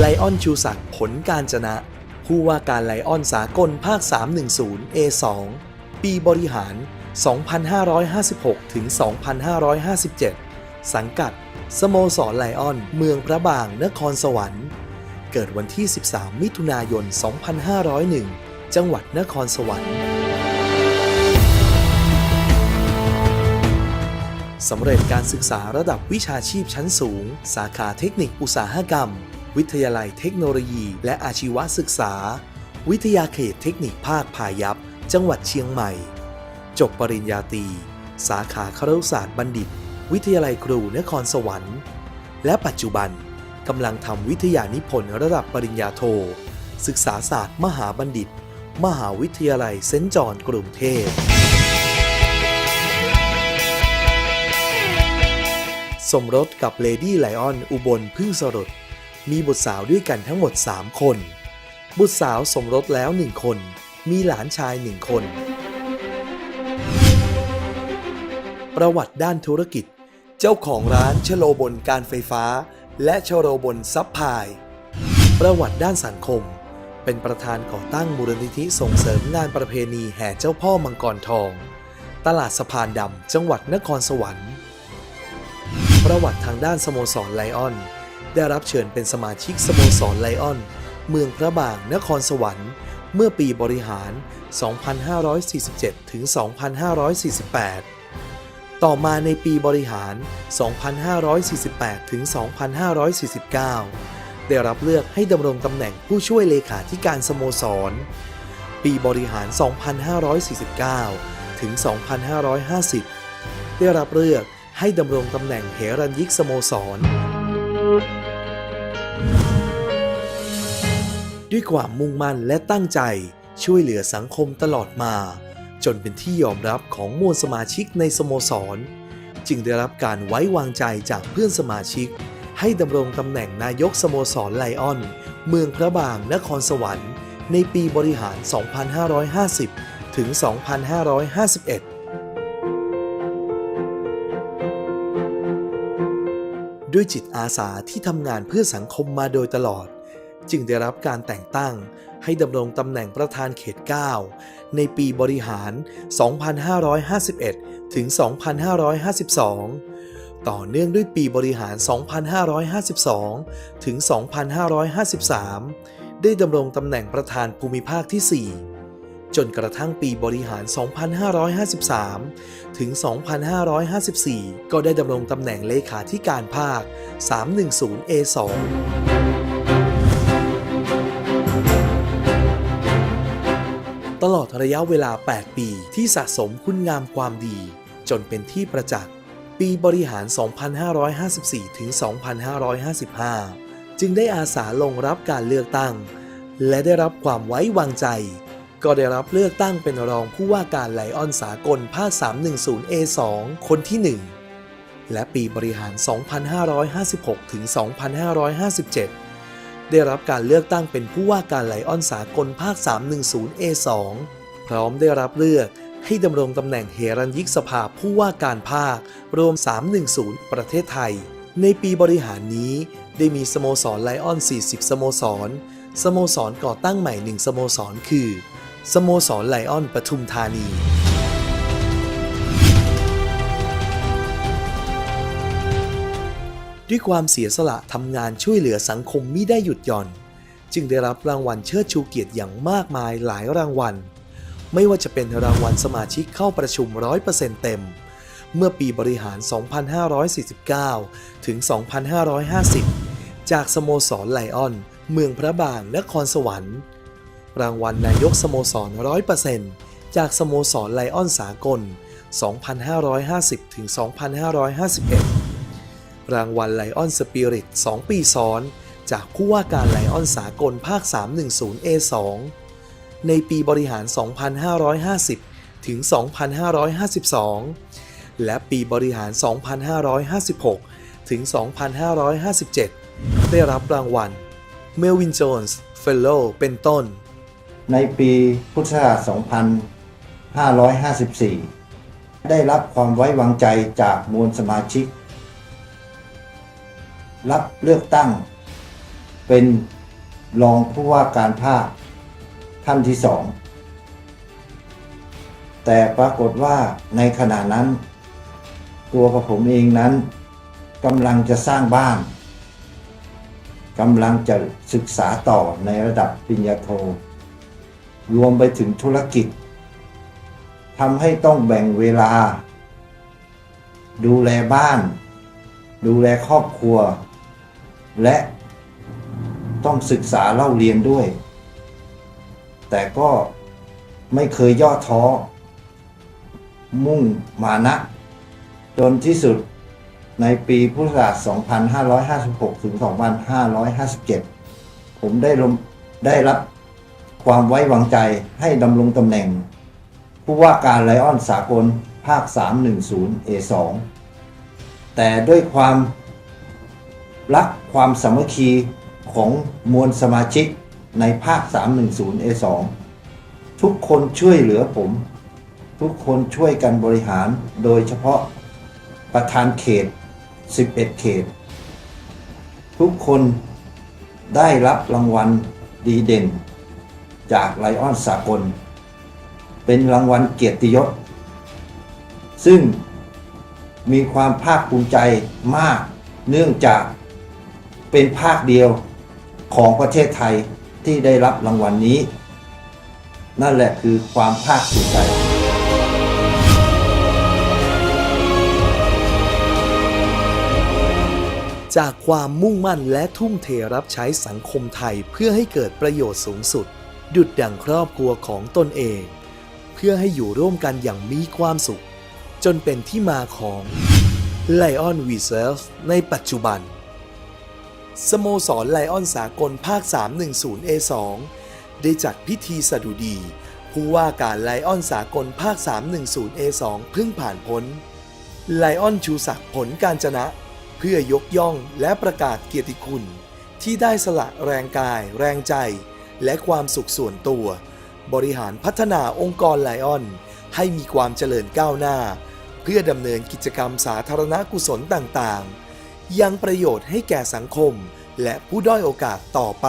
ไลออนชูศักดิ์ผลการจนะ ผู้ว่าการไลออนสากลภาค 310 A2 ปีบริหาร 2556 ถึง 2557 สังกัด สโมสรไลออน เมืองพระบาง นครสวรรค์ เกิดวันที่ 13 มิถุนายน 2501 จังหวัดนครสวรรค์ สำเร็จการศึกษาระดับวิชาชีพชั้นสูง สาขาเทคนิคอุตสาหกรรม วิทยาลัยเทคโนโลยี และอาชีวศึกษา วิทยาเขตเทคนิคภาคพายัพ จังหวัดเชียงใหม่ จบปริญญาตรีสาขาครุศาสตร์บัณฑิต วิทยาลัยครูนครสวรรค์ และปัจจุบันกำลังทำวิทยานิพนธ์ระดับปริญญาโท ศึกษาศาสตร์มหาบัณฑิต มหาวิทยาลัยเซนต์จอห์นกรุงเทพ สมรสกับเลดี้ไลออนอุบลพึ่งสรด มีบุตรสาวด้วยกันทั้งหมด 3 คน บุตรสาวสมรสแล้ว 1 คน มีหลานชาย 1 คน ประวัติด้านธุรกิจ เจ้าของร้านชโลบนการไฟฟ้า และชโลบนซับพลาย ประวัติด้านสังคม เป็นประธานก่อตั้งมูลนิธิส่งเสริมงานประเพณีแห่เจ้าพ่อมังกรทอง ตลาดสะพานดำจังหวัดนครสวรรค์ ประวัติทางด้านสโมสรไลออน ได้รับเชิญเป็นสมาชิกสโมสรไลออน เมืองพระบาง นครสวรรค์ เมื่อปีบริหาร 2547 ถึง 2548 ต่อมาในปีบริหาร 2548 ถึง 2549 ได้รับเลือกให้ดำรงตำแหน่งผู้ช่วยเลขาธิการสโมสร ปีบริหาร 2549 ถึง 2550 ได้รับเลือกให้ดำรงตำแหน่งเหรัญยิกสโมสร ด้วยความมุ่งมั่นและตั้งใจช่วยเหลือสังคมตลอดมา จนเป็นที่ยอมรับของมวลสมาชิกในสโมสร จึงได้รับการไว้วางใจจากเพื่อนสมาชิก ให้ดำรงตำแหน่งนายกสโมสรไลออน เมืองพระบางนครสวรรค์ ในปีบริหาร 2550 ถึง 2551ด้วยจิตอาสาที่ทำงานเพื่อสังคมมาโดยตลอด จึงได้รับการแต่งตั้งให้ดำรงตำแหน่งประธานเขต 9 ในปีบริหาร 2551 ถึง 2552 ต่อเนื่องด้วยปีบริหาร 2552 ถึง 2553 ได้ดำรงตำแหน่งประธานภูมิภาคที่ 4 จนกระทั่งปีบริหาร 2553 ถึง 2554 ก็ได้ดำรงตำแหน่งเลขาธิการภาค 310A2 ตลอดระยะเวลา 8 ปีที่สะสมคุณงามความดี จนเป็นที่ประจักษ์ ปีบริหาร 2554 ถึง 2555 จึงได้อาสาลงรับการเลือกตั้ง และได้รับความไว้วางใจ ก็ได้รับเลือกตั้งเป็นรองผู้ว่าการไลออนสากลภาค 310 A2 คนที่ 1 และปีบริหาร 2556 ถึง 2557 ได้รับการเลือกตั้งเป็นผู้ว่าการไลออนสากลภาค 310 A2 พร้อมได้รับเลือกให้ดำรงตำแหน่งเฮรัญยิกสภาผู้ว่าการภาค รวม 310 ประเทศไทย ในปีบริหารนี้ได้มีสโมสรไลออน 40 สโมสร สโมสรก่อตั้งใหม่ 1 สโมสรคือ สโมสรไลออนปทุมธานี ด้วยความเสียสละทำงานช่วยเหลือสังคมมิได้หยุดหย่อน จึงได้รับรางวัลเชิดชูเกียรติอย่างมากมายหลายรางวัล ไม่ว่าจะเป็นรางวัลสมาชิกเข้าประชุม 100%เต็ม เมื่อปีบริหาร 2549 ถึง 2550 จากสโมสรไลออน เมืองพระบางนครสวรรค์ รางวัลนายกสโมสร 100%จากสโมสรไลออนสากล 2550 ถึง 2551 รางวัลไลออนสปิริต2 ปีซ้อน จากผู้ว่าการไลออนสากลภาค 310 A2 ในปีบริหาร 2550 ถึง 2552 และปีบริหาร 2556 ถึง 2557 ได้รับรางวัล Melvin Jones Fellow เป็นต้น ในปีพุทธศักราช 2554 ได้รับความไว้วางใจจากมวลสมาชิก รับเลือกตั้ง เป็นรองผู้ว่าการภาคท่านที่สอง แต่ปรากฏว่าในขณะนั้น ตัวกับผมเองนั้นกำลังจะสร้างบ้านกำลังจะศึกษาต่อในระดับปริญญาโท รวมไปถึงธุรกิจทำให้ต้องแบ่งเวลา ดูแลบ้าน ดูแลครอบครัว และต้องศึกษาเล่าเรียนด้วย แต่ก็ไม่เคยย่อท้อ มุ่งมานะ จนที่สุดในปีพุทธศักราช 2556 ถึง 2557 ผมได้ได้รับความไว้วางใจให้ดำรงตำแหน่ง ผู้ว่าการไลออนสากลภาค 310 A2 แต่ด้วยความรักความสามัคคีของมวลสมาชิกในภาค 310 A2 ทุกคนช่วยเหลือผม ทุกคนช่วยกันบริหารโดยเฉพาะประธานเขต 11 เขต ทุกคนได้รับรางวัลดีเด่น จากไลออนสากล เป็นรางวัลเกียรติยศ ซึ่ง มีความภาคภูมิใจมาก เนื่องจากเป็นภาคเดียวของประเทศไทยที่ได้รับรางวัลนนี้ นั่นแหละคือความภาคภูมิใจจากความมุ่งมั่นและทุ่มเทรับใช้สังคมไทยเพื่อให้เกิดประโยชน์สูงสุด ดุดดั่งครอบครัวของตนเอง เพื่อให้อยู่ร่วมกันอย่างมีความสุข จนเป็นที่มาของ Lion w e s e r v e ในปัจจุบัน สโมสรไลออนสากลภาค 310 A2 ได้จัดพิธีสดุดี ผู้ว่าการไลออนสากลภาค 310 A2 เพิ่งผ่านพ้นไลออนชูศักดิ์ผลการจนะ เพื่อยกย่องและประกาศเกียรติคุณ ที่ได้สละแรงกาย แรงใจ และความสุขส่วนตัว บริหารพัฒนาองค์กรไลออน ให้มีความเจริญก้าวหน้า เพื่อดำเนินกิจกรรมสาธารณกุศลต่างๆ ยังประโยชน์ให้แก่สังคม และผู้ด้อยโอกาสต่อไป